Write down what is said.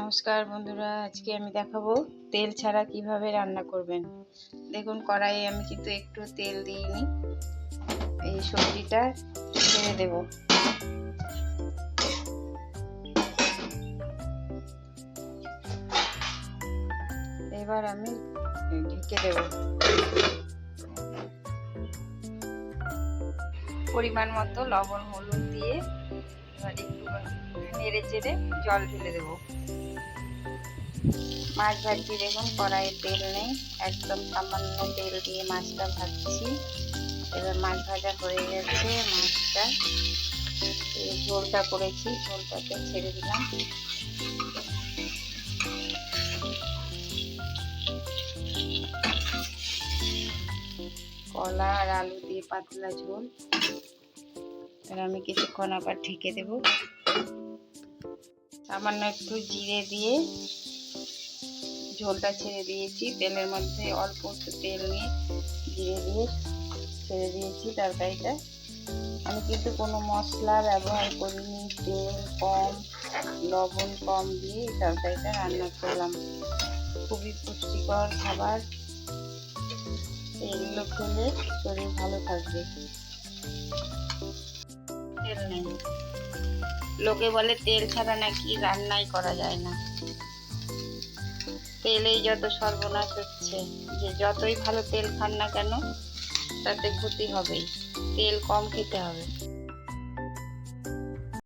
নমস্কার বন্ধুরা, আজকে আমি দেখাবো তেল ছাড়া কীভাবে রান্না করবেন। দেখুন, কড়াইয়ে আমি কিন্তু একটু তেল দিইনি। এই সবজিটা ছেড়ে দেব। এবার আমি ঢেকে দেব। পরিমাণ মতো লবণ, হলুদ দিয়ে এবার একটু নেড়ে চেড়ে জল ঢেলে দেবো। মাছ ভাজছি দেখুন, কড়াইয়ে তেল নেই, একদম সামান্য তেল দিয়ে মাছটা ভাজছি। এবার মাছ ভাজা হয়ে গেছে, মাছটা ঝোলটা করেছি, ঝোলটাকে ছেড়ে দিলাম। কলা আর আলু দিয়ে পাতলা ঝোল। এবার আমি কিছুক্ষণ আবার ঢেকে দেব। সামান্য একটু জিরে দিয়ে ঝোলটা ছেড়ে দিয়েছি। তেলের মধ্যে অল্প একটু তেল নিয়ে জিরে দিয়ে ছেড়ে দিয়েছি তরকারিটা। আমি কিন্তু কোনো মশলা ব্যবহার করিনি, তেল কম, লবণ কম দিয়ে তরকারিটা রান্না করলাম। খুবই পুষ্টিকর খাবার। এগুলো খেলে শরীর ভালো থাকবে। তেল নেই। লোকে বলে তেল ছাড়া নাকি রান্নাই করা যায় না। তেলেই যত সর্বনাশ হচ্ছে, যে যতই ভালো তেল খান না কেন, তাতে ক্ষতি হবেই। তেল কম খেতে হবে।